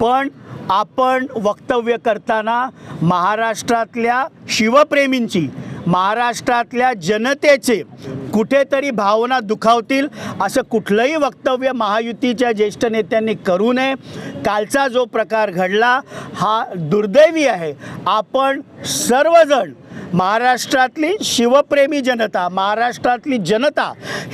पण आपण वक्तव्य करताना महाराष्ट्रातल्या शिवप्रेमींची महाराष्ट्रातल्या जनतेचे कुठेतरी भावना दुखावतील असं कुठलंही वक्तव्य महायुतीच्या ज्येष्ठ नेत्यांनी करू नये. कालचा जो प्रकार घडला हा दुर्दैवी आहे. आपण सर्वजण महाराष्ट्रातली शिवप्रेमी जनता महाराष्ट्रातली जनता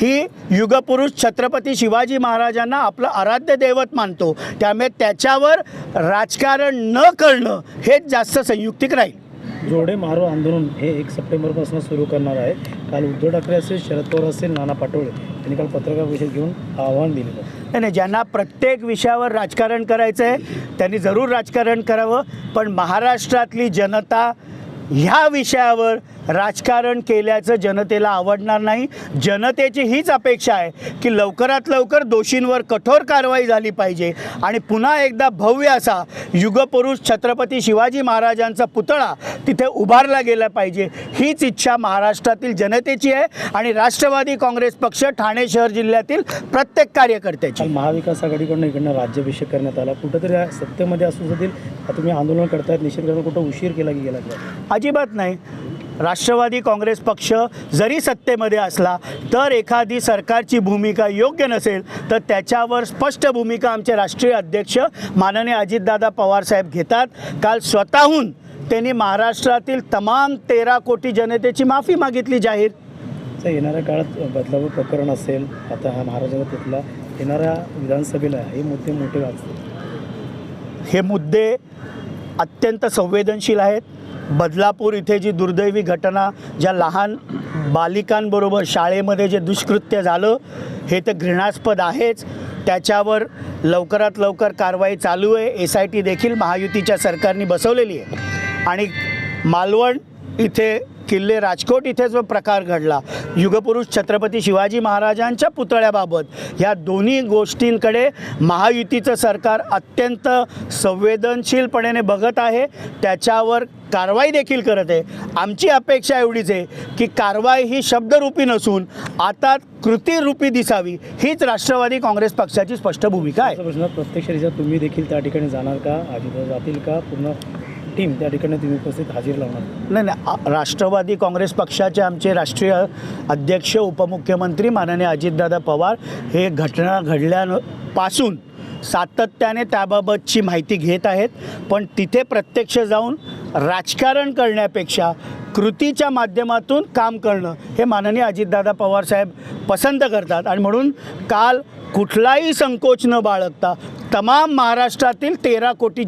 ही युगपुरुष छत्रपती शिवाजी महाराजांना आपलं आराध्य दैवत मानतो. त्यामुळे त्याच्यावर राजकारण न करणं हेच जास्त संयुक्तिक राहील. जोडे मारो आंदोलन हे एक सप्टेंबरपासून सुरू करणार आहे. काल उद्धव ठाकरे असेल शरद पवार असेल नाना पाटोळे यांनी काल पत्रकार परिषद घेऊन आव्हान दिलेलं आहे. नाही नाही ज्यांना प्रत्येक विषयावर राजकारण करायचं आहे त्यांनी जरूर राजकारण करावं. पण महाराष्ट्रातली जनता ह्या विषयावर राजकारण केल्याचं जनतेला आवडणार नाही. जनतेची हीच अपेक्षा आहे की लवकरात लवकर दोषींवर कठोर कारवाई झाली पाहिजे. आणि पुन्हा एकदा भव्य असा युगपुरुष छत्रपती शिवाजी महाराजांचा पुतळा तिथे उभारला गेला पाहिजे. हीच इच्छा महाराष्ट्रातील जनतेची आहे आणि राष्ट्रवादी काँग्रेस पक्ष ठाणे शहर जिल्ह्यातील प्रत्येक कार्यकर्त्याची. महाविकास आघाडीकडनं इकडनं राज्याभिषेक करण्यात आला. कुठंतरी सत्तेमध्ये असू देखील आता तुम्ही आंदोलन करतायत निषेध करणं कुठं उशीर केला की गेला? अजिबात नाही. राष्ट्रवादी काँग्रेस पक्ष जरी सत्तेमध्ये असला तर एखादी सरकारची भूमिका योग्य नसेल तर त्याच्यावर स्पष्ट भूमिका आमचे राष्ट्रीय अध्यक्ष माननीय अजितदादा पवारसाहेब घेतात. काल स्वतःहून त्यांनी महाराष्ट्रातील तमाम तेरा कोटी जनतेची माफी मागितली जाहीर. येणाऱ्या काळात बदलावं प्रकरण असेल आता हा महाराजांचा पुतला येणाऱ्या विधानसभेला हे मुद्दे मोठे वाचतात हे मुद्दे अत्यंत संवेदनशील आहेत. बदलापूर इथे जी दुर्दैवी घटना ज्या लहान बालिकांबरोबर शाळेमध्ये जे दुष्कृत्य झालं हे तर घृणास्पद आहेच. त्याच्यावर लवकरात लवकर कारवाई चालू आहे. एस आय टी देखील महायुतीच्या सरकारने बसवलेली आहे. आणि मालवण इथे किल्ले राजकोट इथे जो प्रकार घडला युगपुरुष छत्रपती शिवाजी महाराजांच्या पुतळ्याबाबत ह्या दोन्ही गोष्टींकडे महायुतीचं सरकार अत्यंत संवेदनशीलपणे बघत आहे. त्याच्यावर कारवाई देखील करत आहे. आमची अपेक्षा एवढीच आहे की कारवाई ही शब्दरूपी नसून आता कृतीरूपी दिसावी. हीच राष्ट्रवादी काँग्रेस पक्षाची स्पष्ट भूमिका आहे. प्रत्यक्षरित्या तुम्ही देखील त्या ठिकाणी जाणार का? जातील का? पूर्ण टीम त्या ठिकाणी तुम्ही उपस्थित हजेरी लावणार? नाही नाही राष्ट्रवादी काँग्रेस पक्षाचे आमचे राष्ट्रीय अध्यक्ष उपमुख्यमंत्री माननीय अजितदादा पवार हे घटना घडल्यापासून सातत्याने त्याबाबतची माहिती घेत आहेत. पण तिथे प्रत्यक्ष जाऊन राजकारण करण्यापेक्षा कृतीच्या माध्यमातून काम करणं हे माननीय अजितदादा पवार साहेब पसंत करतात. आणि म्हणून काल कुठलाही संकोच न बाळगता तमाम महाराष्ट्रातील तेरा कोटी